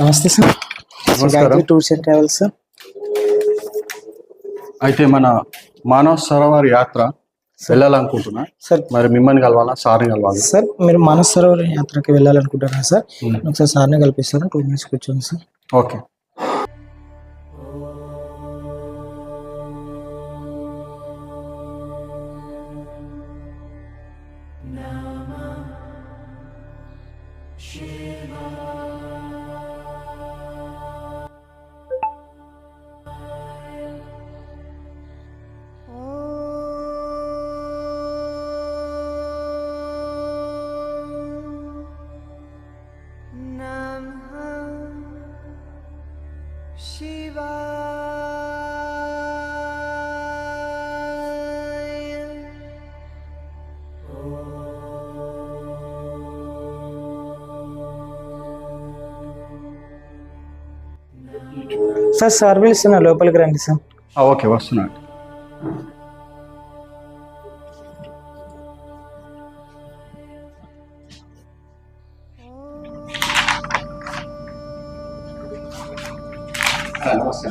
నమస్తే సార్. నమస్కారం. Tours and travels sir. అయితే మన మానవ సరోవర్ యాత్ర వెళ్ళాలనుకుంటున్నా. సార్. మరి మిమ్మల్ని కలవాలా సార్ని కలవాలి? సార్ మీరు మానస సరోవర్ యాత్రకి వెళ్ళాలనుకుంటున్నారా సార్? ఒకసారి సార్ని కల్పిస్తాను. టూ మినిట్స్ కూర్చోండి సార్. ఓకే. సార్ సార్ పిలుస్తున్నా లోపలికి రండి సార్ ఓకే వస్తున్నా. నమస్తే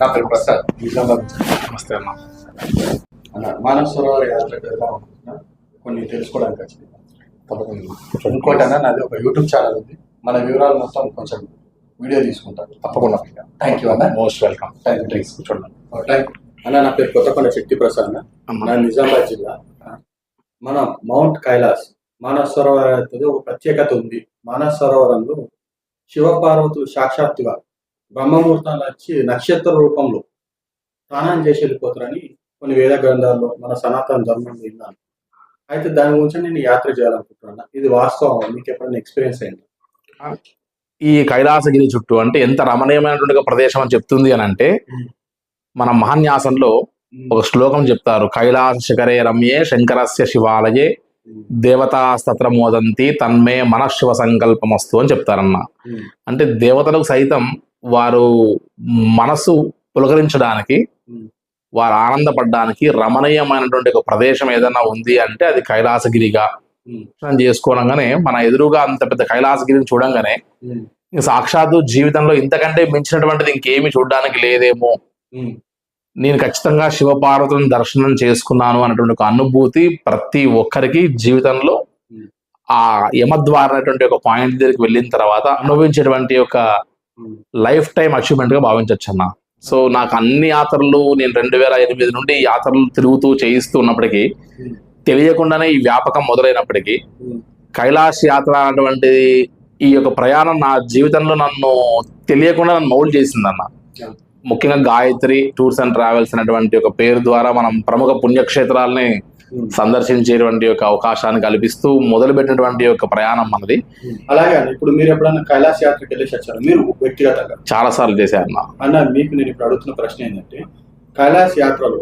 నా పేరు ప్రసాద్ నిజామాబాద్ నమస్తే అన్న అన్న మానవ సరోవర యాత్ర వెళ్దాం కొన్ని తెలుసుకోవడానికి వచ్చింది తప్పకుండా. ఇంకోటి అన్న నాది ఒక యూట్యూబ్ ఛానల్ ఉంది మన వివరాలు మొత్తం కొంచెం వీడియో తీసుకుంటాను తప్పకుండా థ్యాంక్ యూ అన్న most welcome thank you thanks చూడండి థ్యాంక్ అన్న నా పేరు కొత్తకొండ శక్తి ప్రసాద్ అన్న నా నిజామాబాద్ జిల్లా మన మౌంట్ కైలాస్ మానస సరోవర్ ఒక ప్రత్యేకత ఉంది మానస సరోవరంలో శివపార్వతులు సాక్షాత్తుగా బ్రహ్మముహూర్తాలు వచ్చి నక్షత్ర రూపంలో స్నానం చేసి వెళ్ళిపోతారని కొన్ని వేద గ్రంథాల్లో మన సనాతన ధర్మం విన్నాను. అయితే దాని గురించి నేను యాత్ర చేయాలనుకుంటున్నాను. ఇది వాస్తవం మీకు ఎప్పుడైనా ఎక్స్పీరియన్స్ అయింది? ఈ కైలాసగిరి చుట్టూ అంటే ఎంత రమణీయమైనటువంటి ప్రదేశం అని చెప్తుంది అని అంటే మన మహాన్యాసంలో ఒక శ్లోకం చెప్తారు. కైలాస శిఖరే రమ్యే శంకరస్య శివాలయే దేవతాస్తత్ర మోదంతి తన్మే మన శివ సంకల్పమస్తు అని చెప్తారన్న. అంటే దేవతలకు సైతం వారు మనసు పులకరించడానికి. వారు ఆనందపడడానికి రమణీయమైనటువంటి ఒక ప్రదేశం ఏదైనా ఉంది అంటే అది కైలాసగిరిగా. దర్శనం చేసుకోవడంగానే మన ఎదురుగా అంత పెద్ద కైలాసగిరిని చూడంగానే సాక్షాత్తు జీవితంలో ఇంతకంటే మించినటువంటిది ఇంకేమి చూడడానికి లేదేమో నేను ఖచ్చితంగా శివపార్వతులను దర్శనం చేసుకున్నాను అన్నటువంటి ఒక అనుభూతి ప్రతి ఒక్కరికి జీవితంలో. ఆ యమద్వారం అనేటువంటి ఒక పాయింట్ దగ్గరికి వెళ్ళిన తర్వాత అనుభవించేటువంటి ఒక. లైఫ్ టైం అచీవ్మెంట్గా భావించవచ్చు అన్న సో నాకు అన్ని యాత్రలు నేను రెండు వేల ఎనిమిది నుండి ఈ యాత్రలు తిరుగుతూ చేయిస్తూ ఉన్నప్పటికీ. తెలియకుండానే ఈ వ్యాపకం మొదలైనప్పటికీ. కైలాస్ యాత్ర అన్నటువంటి ఈ యొక్క ప్రయాణం నా జీవితంలో నన్ను తెలియకుండా నన్ను మౌల్డ్ చేసిందన్న. ముఖ్యంగా గాయత్రి టూర్స్ అండ్ ట్రావెల్స్ అనేటువంటి ఒక పేరు ద్వారా మనం ప్రముఖ పుణ్యక్షేత్రాలని సందర్శించేటువంటి ఒక అవకాశాన్ని కల్పిస్తూ మొదలుపెట్టినటువంటి యొక్క ప్రయాణం మనది. అలాగే అన్న ఇప్పుడు మీరు ఎప్పుడైనా కైలాస యాత్రకు వెళ్ళేసి వచ్చారు? మీరు వ్యక్తిగతంగా? చాలా సార్లు చేశారన్న అన్న. మీకు నేను ఇప్పుడు అడుగుతున్న ప్రశ్న ఏంటంటే కైలాస యాత్రలో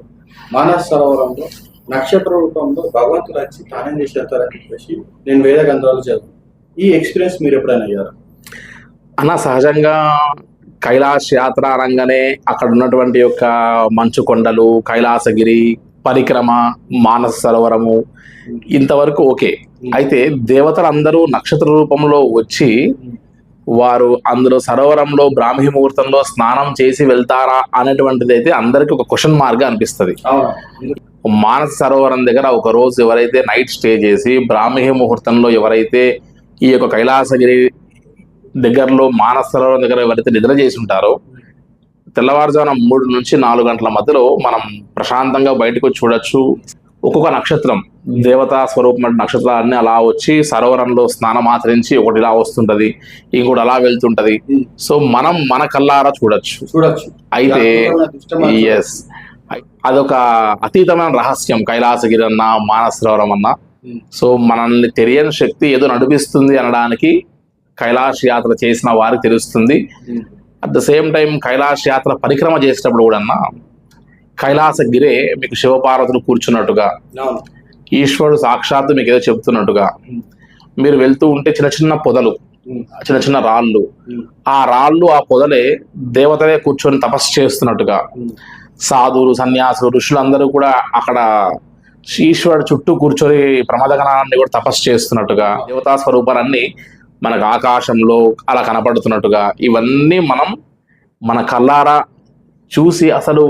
మానస సరోవరంలో నక్షత్ర రూపంలో భగవంతుడు వచ్చి తానం చేసి వెళ్తారని చెప్పేసి నేను వేద గ్రంథాలు చదివాను. ఈ ఎక్స్పీరియన్స్ మీరు ఎప్పుడైనా అయ్యారా? అన్న సహజంగా కైలాస్ యాత్ర అనగానే అక్కడ ఉన్నటువంటి యొక్క మంచు కొండలు కైలాసగిరి పరిక్రమ మానస సరోవరము ఇంతవరకు ఓకే. అయితే దేవతలందరూ నక్షత్ర రూపంలో వచ్చి వారు అందులో సరోవరంలో బ్రాహ్మీ ముహూర్తంలో స్నానం చేసి వెళ్తారా అనేటువంటిది అయితే అందరికి ఒక క్వశ్చన్ మార్క్ అనిపిస్తుంది. మానస సరోవరం దగ్గర ఒక రోజు ఎవరైతే నైట్ స్టే చేసి బ్రాహ్మీ ముహూర్తంలో ఎవరైతే ఈ యొక్క కైలాసగిరి దగ్గరలో మానస సరోవరం దగ్గర ఎవరైతే నిద్ర చేసి ఉంటారో తెల్లవారుజామున మూడు నుంచి నాలుగు గంటల మధ్యలో మనం ప్రశాంతంగా బయటకు వచ్చి చూడొచ్చు. ఒక్కొక్క నక్షత్రం దేవతా స్వరూపమైన నక్షత్రాలన్నీ అలా వచ్చి సరోవరంలో స్నానం ఆచరించి ఒకటి ఇలా వస్తుంటది ఇంకోటి అలా వెళ్తుంటది. సో మనం మన కల్లారా చూడొచ్చు. చూడొచ్చు. అయితే ఎస్ అదొక అతీతమైన రహస్యం కైలాసగిరి అన్న మానస సరోవరం అన్న. సో మనల్ని తెలియని శక్తి ఏదో నడిపిస్తుంది అనడానికి కైలాస యాత్ర చేసిన వారికి తెలుస్తుంది. At the same time Kailasa యాత్ర పరిక్రమ చేసేటప్పుడు కూడా అన్న కైలాసగిరే మీకు శివపార్వతులు కూర్చున్నట్టుగా ఈశ్వరుడు సాక్షాత్తు మీకు ఏదో చెప్తున్నట్టుగా. మీరు వెళ్తూ ఉంటే చిన్న చిన్న పొదలు. చిన్న చిన్న రాళ్ళు. ఆ రాళ్ళు ఆ పొదలే దేవతలే కూర్చొని తపస్సు చేస్తున్నట్టుగా. సాధువులు సన్యాసులు ఋషులందరూ కూడా అక్కడ ఈశ్వరుడు చుట్టూ కూర్చొని ప్రమాదగణాన్ని కూడా తపస్సు చేస్తున్నట్టుగా దేవతా స్వరూపాలన్నీ మనకు ఆకాశంలో అలా కనపడుతున్నట్టుగా ఇవన్నీ మనం మన కళ్ళారా చూసి అసలు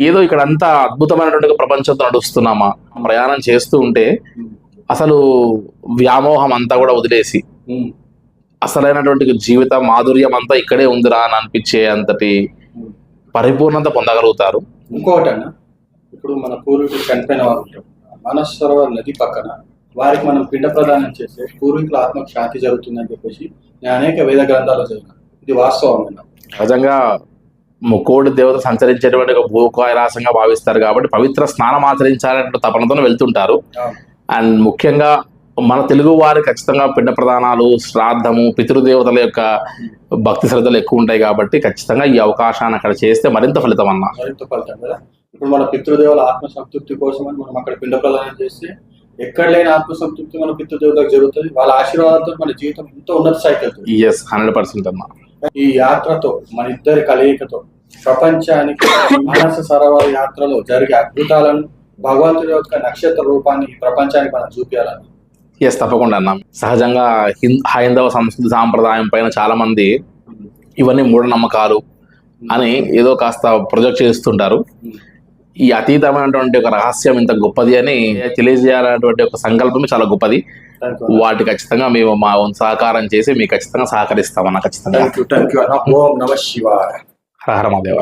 ఏదో ఇక్కడ అంతా అద్భుతమైనటువంటి ప్రపంచంతో నడుస్తున్నామా ప్రయాణం చేస్తూ ఉంటే అసలు వ్యామోహం అంతా కూడా వదిలేసి అసలైనటువంటి జీవిత మాధుర్యం అంతా ఇక్కడే ఉందిరా అని అనిపించే అంతటి పరిపూర్ణత పొందగలుగుతారు. ఇంకొకటి అన్న ఇప్పుడు మన పూర్వీకులు చనిపోయిన వారు ఉంటారు. నది పక్కన వారికి మనం పిండ ప్రదానం చేస్తే పూర్వీకుల ఆత్మకు శాంతి జరుగుతుందని చెప్పేసి నేను అనేక వేద గ్రంథాలు చదివాను. ఇది వాస్తవం సహజంగా ముక్కోడి దేవత సంచరించేటువంటి ఒక భూకైలాసంగా భావిస్తారు కాబట్టి పవిత్ర స్నానం ఆచరించాలనే తపనతో వెళ్తుంటారు. అండ్ ముఖ్యంగా మన తెలుగు వారి ఖచ్చితంగా పిండ ప్రదానాలు శ్రాద్ధము పితృదేవతల యొక్క భక్తి శ్రద్ధలు ఎక్కువ ఉంటాయి కాబట్టి ఖచ్చితంగా ఈ అవకాశాన్ని అక్కడ చేస్తే మరింత ఫలితం అన్న. మరింత ఫలితం కదా? ఇప్పుడు మన పితృదేవుల ఆత్మ సంతృప్తి కోసం మనం అక్కడ పిండ ప్రదానం చేస్తే ఎక్కడ లేని ఆత్మ సంతృప్తి మన పితృదేవతకు జరుగుతుంది. వాళ్ళ ఆశీర్వాదంతో మన జీవితం ఎంతో ఉన్నత స్థాయికి వెళ్తుంది ఎస్ హండ్రెడ్ పర్సెంట్ అన్న ఈ యాత్రతో మన ఇద్దరి కలయికతో ప్రపంచానికి మానస సరోవర యాత్రలో జరిగే అద్భుతాలను భగవంతుడి యొక్క నక్షత్ర రూపాన్ని ఈ ప్రపంచానికి మనం చూపించాలని. ఎస్ తప్పకుండా అన్న. సహజంగా హైందవ సంస్కృతి సాంప్రదాయం పైన చాలా మంది ఇవన్నీ మూఢనమ్మకాలు అని ఏదో కాస్త ప్రొజెక్ట్ చేస్తుంటారు. ఈ అతీతమైనటువంటి ఒక రహస్యం ఇంత గొప్పది అని తెలియజేయాలనేటువంటి ఒక సంకల్పం చాలా గొప్పది. వాటి ఖచ్చితంగా మేము మా సహకారం చేసి మీకు ఖచ్చితంగా సహకరిస్తామన్న ఖచ్చితంగా. హర హర మహాదేవ.